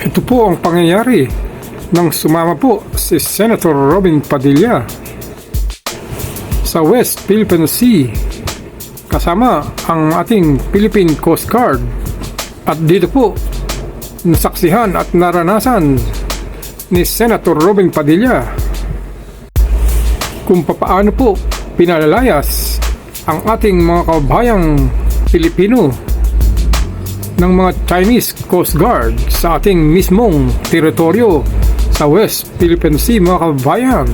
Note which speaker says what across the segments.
Speaker 1: Ito po ang pangyayari nang sumama po si Senator Robin Padilla sa West Philippine Sea kasama ang ating Philippine Coast Guard. At dito po nasaksihan at naranasan ni Senator Robin Padilla kung papaano po pinalalayas ang ating mga kabayang Pilipino ng mga Chinese Coast Guard sa ating mismong teritoryo sa West Philippine Sea mga kabayan.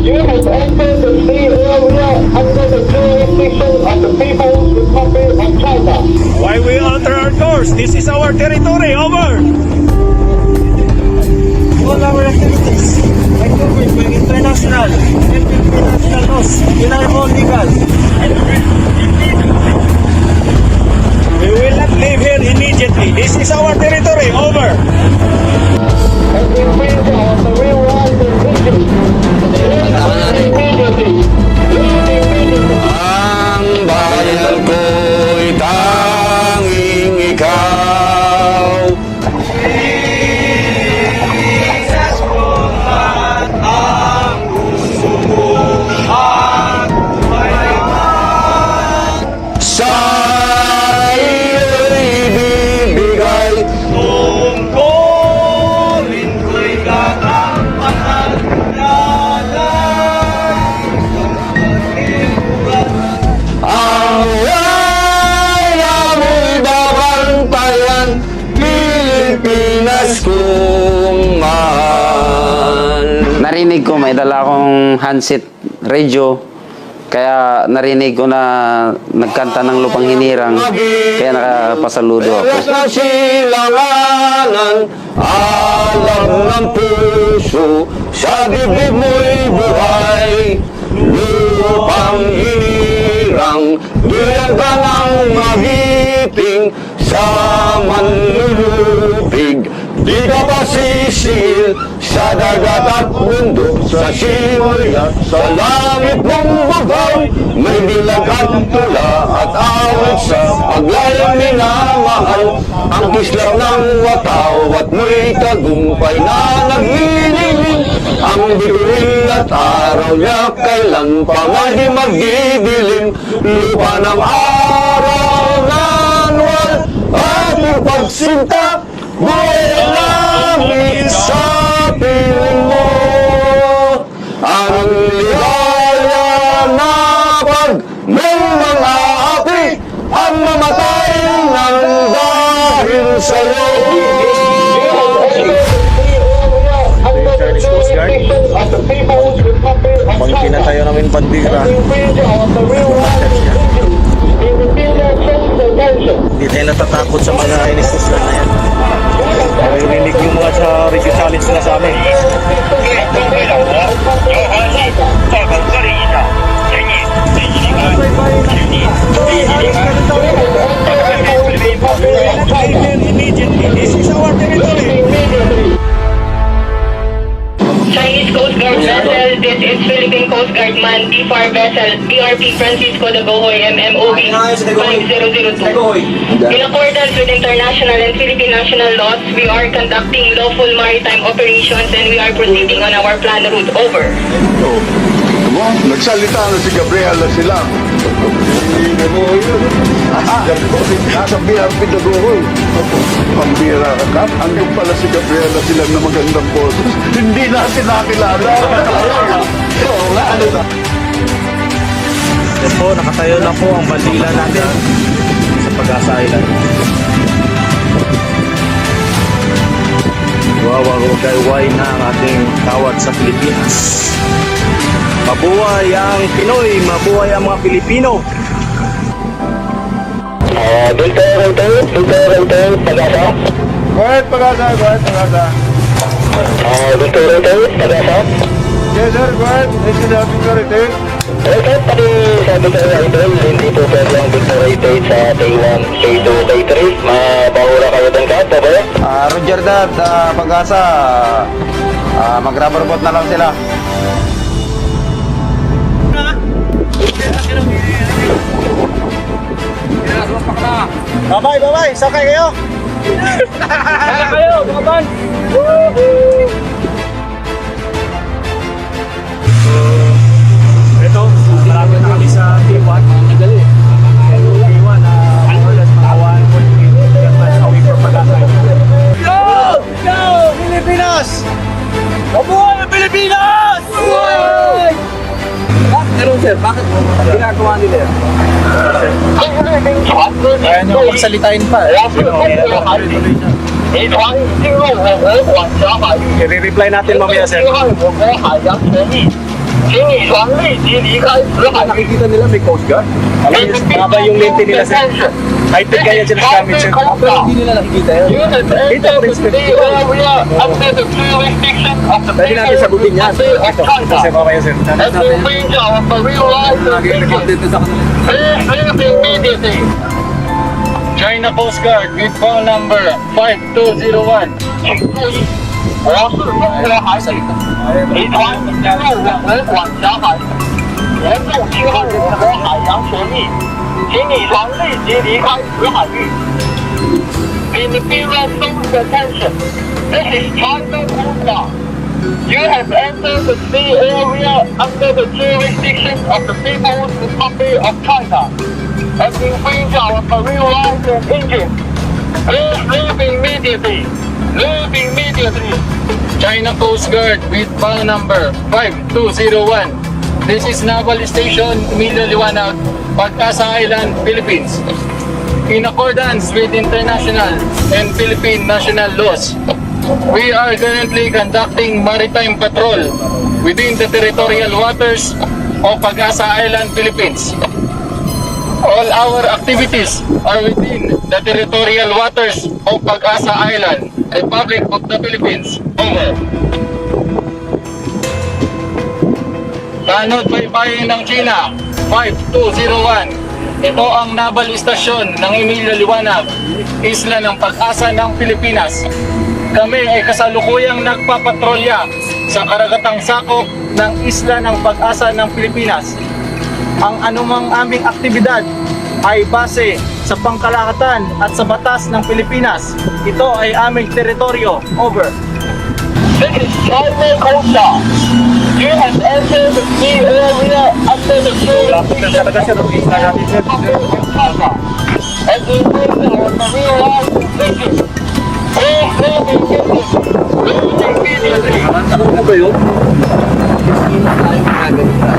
Speaker 2: You have entered the sea area under the jurisdiction of the People's Republic of China.
Speaker 3: Why we alter our course? This is our territory. Over.
Speaker 4: all our activities, by international, and international laws, in are all legal.
Speaker 5: Narinig ko may dala akong handset radio. Kaya narinig ko na nagkanta ng lupang hinirang. Kaya nakapasaludo ako.
Speaker 6: Sa silanganan Alam ng puso Sa dibdib mo'y buhay. Lupang hinirang Bilang ka ng magiting Sa manlulupig Di ka pa sisil Sa dagat at bundok Sa simoy at sa langit mong bugay May bilag at tula At awit sa paglayang minamahal. Ang kislap ng wataw At mo'y tagumpay na naghiniling Ang bituin at araw niya Kailan pa nga di Lupa ng araw na anwal Ating pagsinta Buhay mo Ang ligaya na pag may mga api Ang mamatay ng dahil sa'yo
Speaker 2: China.
Speaker 4: pinatayo namin
Speaker 2: self-detention.
Speaker 4: hindi tayo natatakot sa mga inistusyon na yan. Naririnig yung mga sa radio challenge na sa amin.
Speaker 7: D4 vessel BRP Francisco Dagohoy MMOB 002. In accordance with international and Philippine national laws, we are conducting lawful maritime operations and we are proceeding on our plan route. Over.
Speaker 8: Mo, nagsalita na si Gabriel na sila. Nasa BRP Dagohoy. Pambira ka ka. Andun pala si Gabriel na sila na magandang boses. Hindi natin nakilala. Oo nga, ano na.
Speaker 4: Yan po, nakatayo na po ang bandila natin sa Pag-asa Island. Wawarugayway na ang ating tawad sa Pilipinas. Mabuhay ang Pinoy, mabuhay ang mga Pilipino.
Speaker 2: Uh, Dito, dito, dito, dito, pag-asa.
Speaker 8: Go ahead, pag-asa. Go ahead, pag-asa.
Speaker 2: Uh, dito, dito, pag-asa.
Speaker 8: Yes, sir. Go ahead. This is the security.
Speaker 2: Okay, pati sabi ko sa idol, hindi po pwede ang victory date sa day 1, day 2, day 3. Mabahura kayo din ka, pa ba?
Speaker 5: Ah, Roger Dad, ah, pag-asa, ah, mag-rubber boat na lang sila.
Speaker 3: Kaya,
Speaker 4: Bye-bye, bye-bye. Sakay kayo.
Speaker 3: Ito, K1, madali. Pero K1, na uh, more or less mga 1.8 million mas a week or pagkakain.
Speaker 4: Go! Go! Pilipinas! Mabuhay ang Pilipinas! Mabuhay! Bakit ganun sir? Bakit ginagawa nila yan?
Speaker 3: Kaya nyo magsalitain pa. I-reply natin mamaya sir.
Speaker 6: Nakikita nila may Coast Guard.
Speaker 3: Maba yung lente nila, sir. High-tech kaya sila gamit, sir.
Speaker 6: Hindi nila nakikita yan.
Speaker 3: Dito, Prince Pwede natin sagutin yan. Ito, kasi mamaya, sir. China Coast Guard with phone number 5201.
Speaker 2: 我
Speaker 9: 是
Speaker 2: 中国海底集团入我们管
Speaker 9: 辖海域，严重侵犯我
Speaker 2: 国
Speaker 9: 海洋权益，请你船立即离开此海域。In the given zone's
Speaker 2: attention, this is China Kunda. You have entered the sea area under the jurisdiction of the People's Republic of China and infringed our marine lines and engines. Please leave immediately. Leave immediately.
Speaker 3: China Coast Guard with phone number 5201. This is Naval Station, Emilio Liwanag, Pagkasa Island, Philippines. In accordance with international and Philippine national laws, we are currently conducting maritime patrol within the territorial waters of Pagasa Island, Philippines. All our activities are within the territorial waters of Pag-asa Island, Republic of the Philippines. Over. Tanod Baybayin ng China, 5201. Ito ang naval istasyon ng Emilio Liwanag, isla ng pag-asa ng Pilipinas. Kami ay kasalukuyang nagpapatrolya sa karagatang sakop ng isla ng pag-asa ng Pilipinas ang anumang aming aktibidad ay base sa pangkalahatan at sa batas ng Pilipinas. Ito ay aming teritoryo. Over.
Speaker 2: This is Coast Guard. You have entered the sea area under the jurisdiction of the Republic of China and infringe our marine rights and engine. Please leave immediately. Leave immediately. Please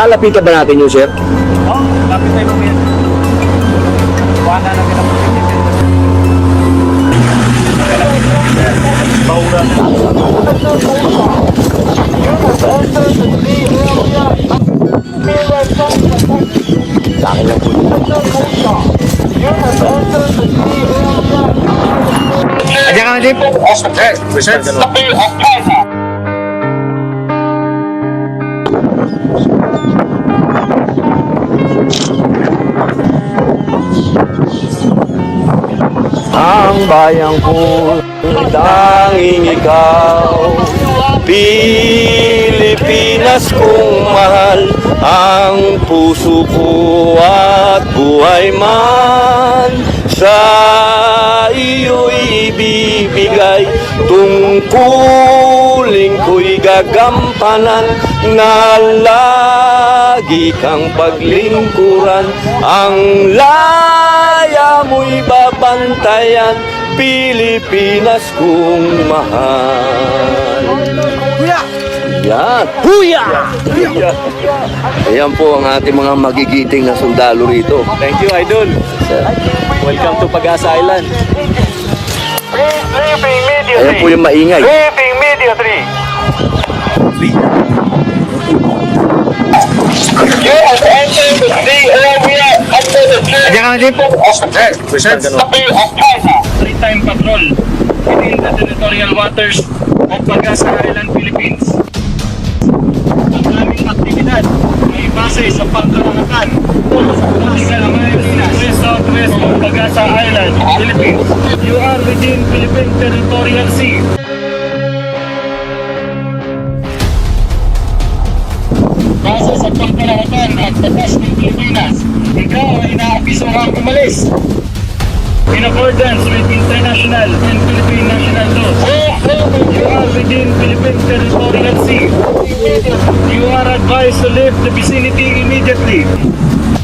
Speaker 6: Lalapitan ba natin yung sir?
Speaker 3: Oh, lapit tayo mamaya. Wala na kita.
Speaker 2: Ayan ka na, Jeep. Research. Republic of China.
Speaker 6: Ang bayang ko tanging ikaw. Pilipinas kong mahal Ang puso ko at buhay man. Sa iyo'y ibibigay Tungkulin ko'y gagampanan. Na lagi kang paglingkuran Ang laya mo'y babantayan Pilipinas kong mahal Yan! Huya! Huya! Ayan po ang ating mga magigiting na sundalo rito.
Speaker 3: Thank you, Idol. Welcome to Pag-asa Island.
Speaker 2: Please leave
Speaker 6: Ayan po yung maingay.
Speaker 2: Leave immediately. You have entered the sea jurisdiction of the Republic of China.
Speaker 3: Maritime patrol within the territorial waters of Pagasa Island, Philippines. Ang aming aktibidad ay base sa pangkalahatan sa west southwest of Pagasa Island, Philippines. You are within Philippine Territorial Sea. International and Philippine national laws. You are within Philippine territorial sea. You are advised to leave the vicinity immediately.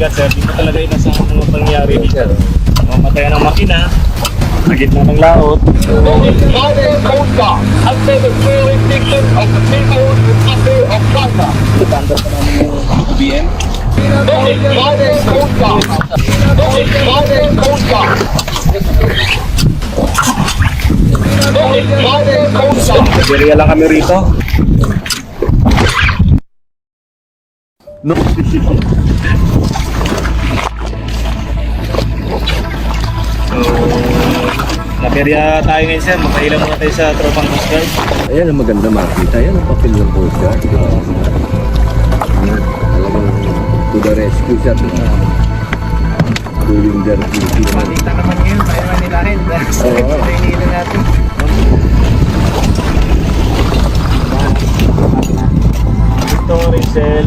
Speaker 4: Sa
Speaker 3: dagat, sir. Dito talaga yung nasa mga pangyayari dito. Mamatayan ng makina, sa gitna ng laot.
Speaker 2: Northern Coast Guard under the jurisdiction of the People's
Speaker 3: So, naperya tayo ngayon sir. Makahilang muna tayo sa tropang Coast Guard.
Speaker 10: Ayan ang maganda makita. Ayan ang papel ng Coast Guard. Ayan, talagang to the rescue siya. Doing their duty.
Speaker 4: Makita naman ngayon, tayo manilahin.
Speaker 10: Oo.
Speaker 4: Ito yung hila natin.
Speaker 3: Ito Rizal.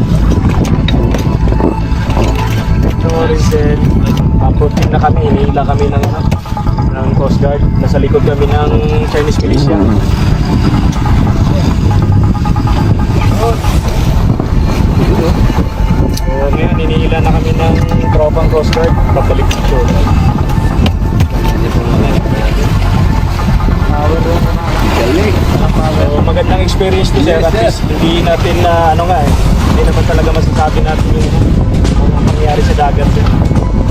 Speaker 3: Ito Rizal. Apuntin na kami, hinihila kami ng, ng Coast Guard. Nasa likod kami ng Chinese militia. So ngayon, hinihila na kami ng tropang Coast Guard. Pabalik dito. So, magandang experience to sir. At least, hindi natin na ano nga eh. Hindi naman talaga masasabi natin yung mga mangyayari sa dagat. Eh.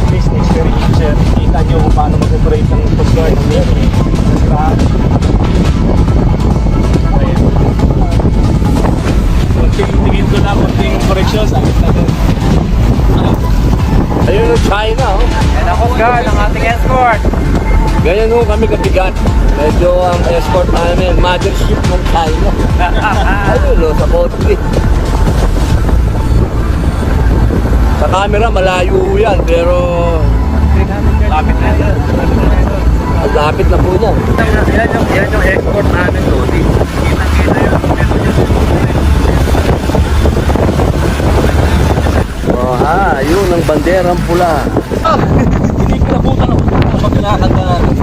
Speaker 3: At least na-experience to sir. Kita nyo kung paano mag-operate ng Coast Guard, ng Navy, lahat. Ayun. Kunting tingin ko na, kunting correction sa akin na doon.
Speaker 10: Ayun ang China, oh.
Speaker 4: Yan ako guard, ang ating escort.
Speaker 10: Ganyan ho kami kabigat. Medyo ang escort namin, mothership ng China. Ayun, no, sa Kotri. Sa camera, malayo yan, pero
Speaker 4: Lapit na yan.
Speaker 10: ang lapit na po niyan.
Speaker 4: Yan yung, yan yung escort namin doon. Kita-kita yun.
Speaker 10: Oh, ha, yun ang banderang pula. Ah, hindi ko nabutan ako. Magkakanta.
Speaker 4: Parang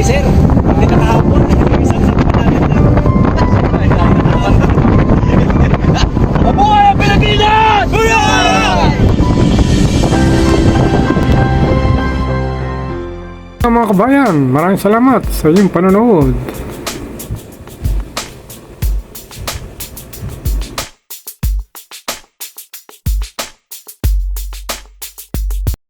Speaker 4: sir. Hindi na kahapon. Isang sa pa namin na. Mabuhay ang Pilipinas!
Speaker 1: Mga kabayan, maraming salamat sa inyong panonood.